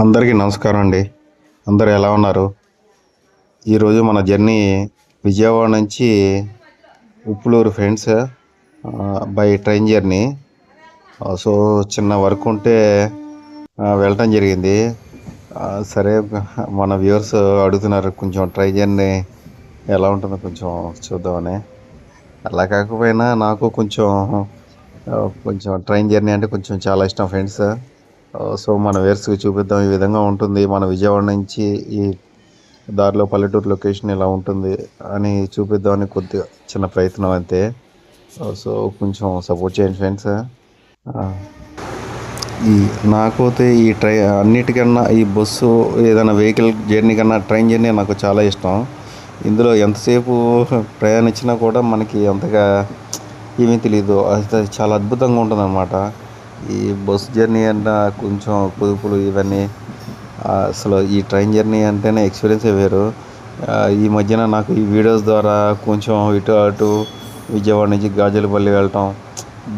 అందరికీ నమస్కారం అండి. అందరు ఎలా ఉన్నారు? ఈరోజు మన జర్నీ విజయవాడ నుంచి Uppuluru friends by train journey. So చిన్న వర్క్ ఉంటే వెళ్ళటం జరిగింది. సరే మన వ్యూవర్స్ అడుగుతున్నారు కొంచెం ట్రై జర్నీ ఎలా ఉంటుందో కొంచెం చూద్దామని. అలా కాకపోయినా నాకు కొంచెం కొంచెం ట్రైన్ జర్నీ అంటే కొంచెం చాలా ఇష్టం ఫ్రెండ్స్. Uh, సో మన వేర్స్కి చూపిద్దాం. ఈ విధంగా ఉంటుంది. మన విజయవాడ నుంచి ఈ దారిలో పల్లెటూరు లొకేషన్ ఇలా ఉంటుంది అని చూపిద్దామని కొద్దిగా చిన్న ప్రయత్నం అంతే. Uh, సో కొంచెం సపోర్ట్ చేయండి ఫ్రెండ్స్ uh, ఈ నాకైతే ఈ ట్రై అన్నిటికన్నా ఈ బస్సు ఏదైనా వెహికల్ జర్నీ కన్నా ట్రైన్ జర్నీ నాకు చాలా ఇష్టం. ఇందులో ఎంతసేపు ప్రయాణించినా కూడా మనకి అంతగా ఏమీ తెలియదు అది చాలా అద్భుతంగా ఉంటుంది ఈ బస్సు జర్నీ అంటే కొంచెం పొదుపులు ఇవన్నీ అసలు ఈ ట్రైన్ జర్నీ అంటేనే ఎక్స్పీరియన్సే వేరు. ఈ మధ్యన నాకు ఈ వీడియోస్ ద్వారా కొంచెం ఇటు అటు విజయవాడ నుంచి గాజులపల్లి వెళ్ళటం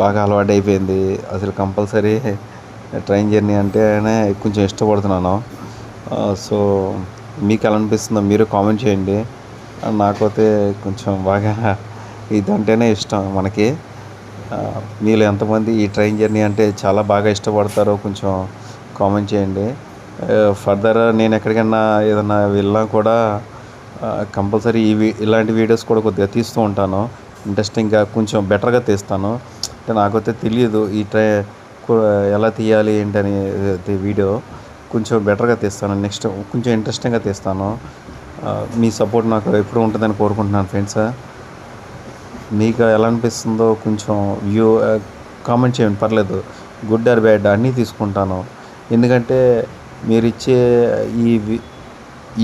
బాగా అలవాటు అయిపోయింది అసలు కంపల్సరీ ట్రైన్ జర్నీ అంటేనే కొంచెం ఇష్టపడుతున్నాను. సో మీకు ఎలా అనిపిస్తుందో మీరు కామెంట్ చేయండి. నాకైతే కొంచెం బాగా ఇదంటేనే ఇష్టం మనకి. మీలో ఎంతమంది ఈ ట్రైన్ జర్నీ అంటే చాలా బాగా ఇష్టపడతారో కొంచెం కామెంట్ చేయండి. ఫర్దర్ నేను ఎక్కడికైనా ఏదైనా వెళ్ళినా కూడా కంపల్సరీ ఈ వీ- ఇలాంటి వీడియోస్ కూడా కొద్దిగా తీస్తూ ఉంటాను. ఇంట్రెస్టింగ్గా కొంచెం బెటర్గా తీస్తాను. అంటే నాకైతే తెలియదు ఈ ట్రై ఎలా తీయాలి ఏంటని అని వీడియో. కొంచెం బెటర్గా తీస్తాను. నెక్స్ట్ కొంచెం ఇంట్రెస్టింగ్గా తీస్తాను. మీ సపోర్ట్ నాకు ఎప్పుడు ఉంటుందని కోరుకుంటున్నాను ఫ్రెండ్స్. మీకు ఎలా అనిపిస్తుందో కొంచెం వ్యూ కామెంట్ చేయండి పర్లేదు. గుడ్ ఆర్ బ్యాడ్ అన్నీ తీసుకుంటాను. ఎందుకంటే మీరు ఇచ్చే ఈ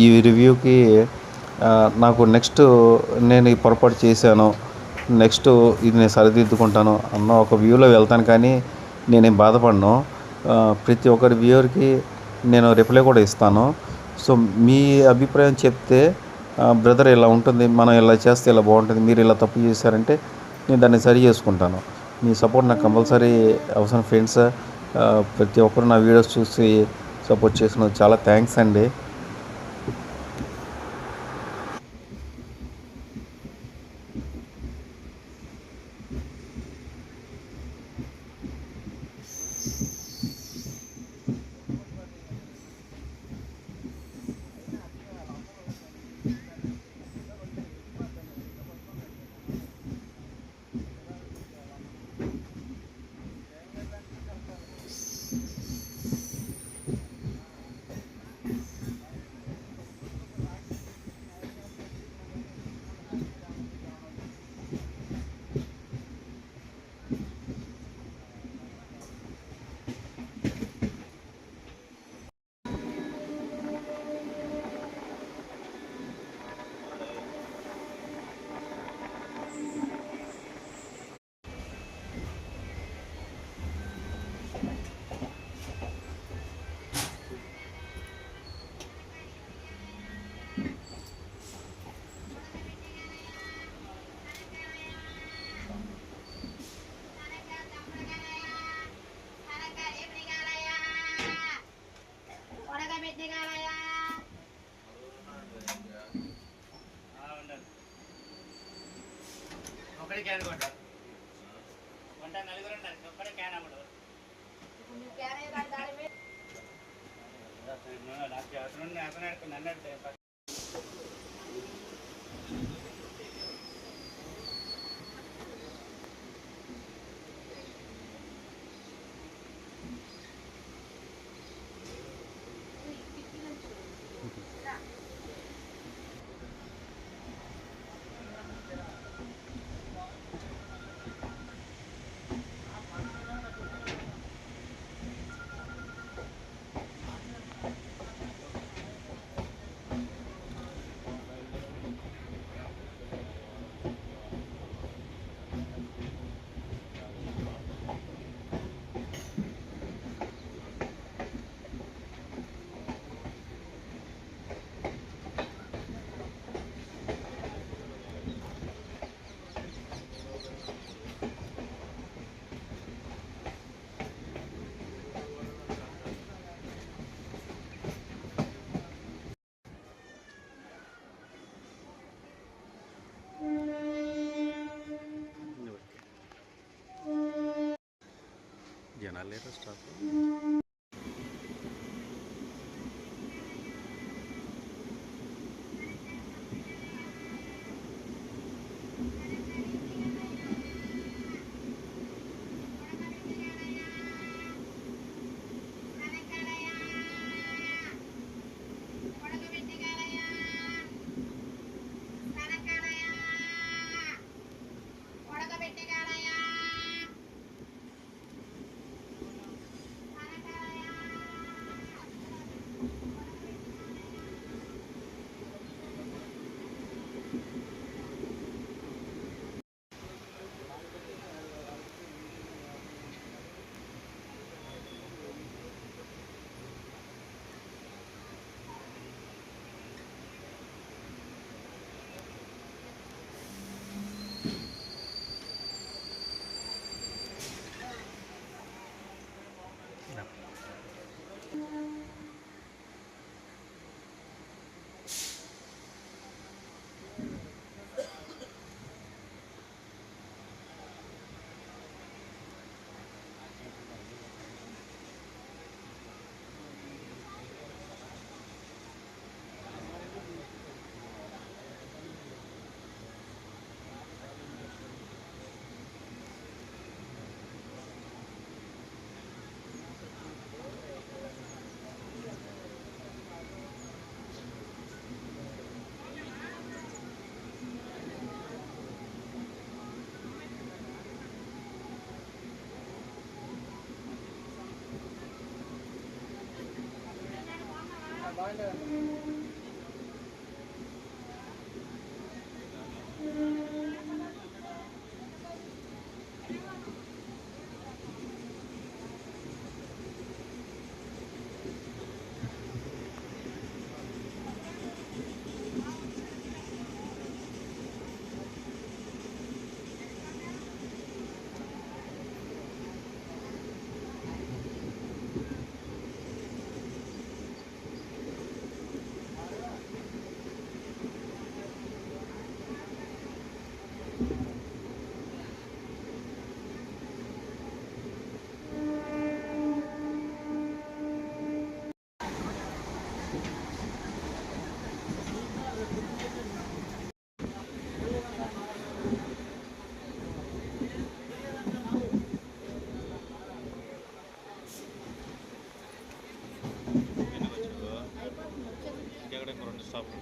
ఈ రివ్యూకి నాకు నెక్స్ట్ నేను ఈ పొరపాటు చేశాను. నెక్స్ట్ ఇది నేను సరిదిద్దుకుంటాను అన్న ఒక వ్యూలో వెళ్తాను కానీ నేనేం బాధపడను. ప్రతి ఒక్కరి వ్యూవర్కి నేను రిప్లై కూడా ఇస్తాను. సో మీ అభిప్రాయం చెప్తే బ్రదర్ ఇలా ఉంటుంది మనం ఇలా చేస్తే ఇలా బాగుంటుంది మీరు ఇలా తప్పు చేశారంటే నేను దాన్ని సరి చేసుకుంటాను. మీ సపోర్ట్ నాకు కంపల్సరీ అవసరం ఫ్రెండ్స్ ప్రతి ఒక్కరు నా వీడియోస్ చూసి సపోర్ట్ చేసిన చాలా థ్యాంక్స్ అండి. నాకు అతను అతను అడుకుని జనాలు లేరు staff Nein, nein. Stop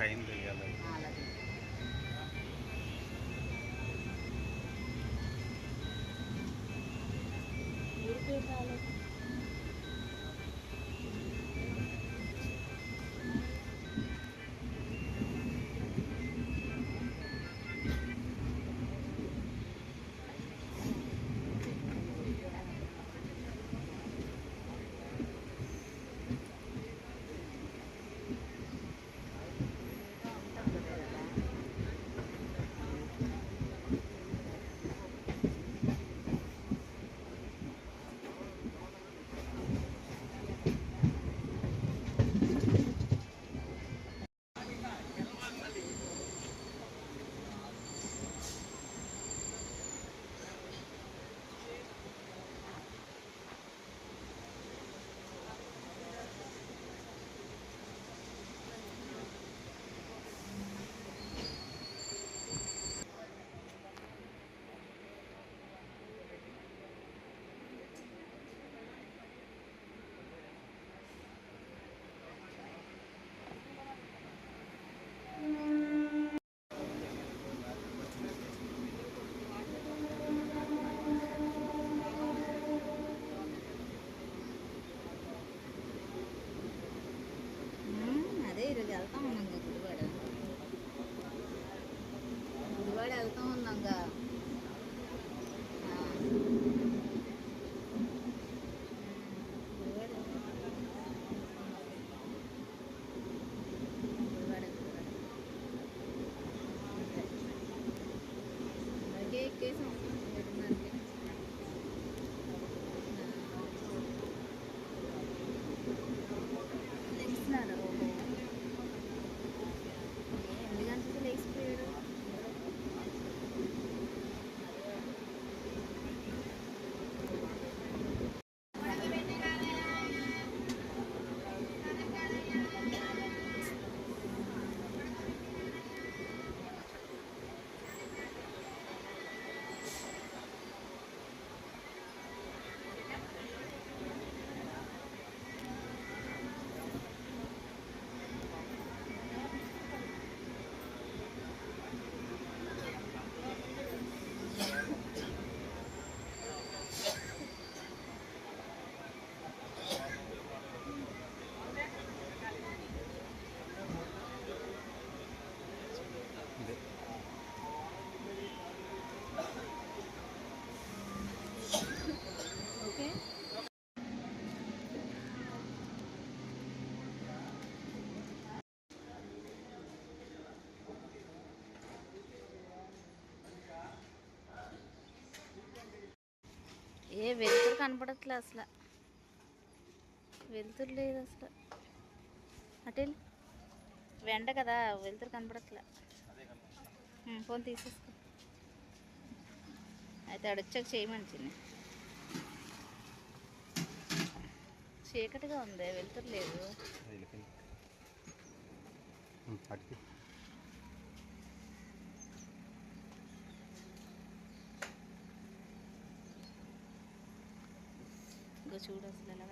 time తెలియాలి Okay. ఏ వెలుతురు కనపడట్లే అసలు. వెలుతురు లేదు అసలు. అటే వెంట కదా వెలుతురు కనపడట్లే. ఫోన్ తీసేసుకో. అయితే అడొచ్చాక చేయమని చిన్న. చీకటిగా ఉంది వెలుతురు లేదు. గచూడ అసలు ఎలా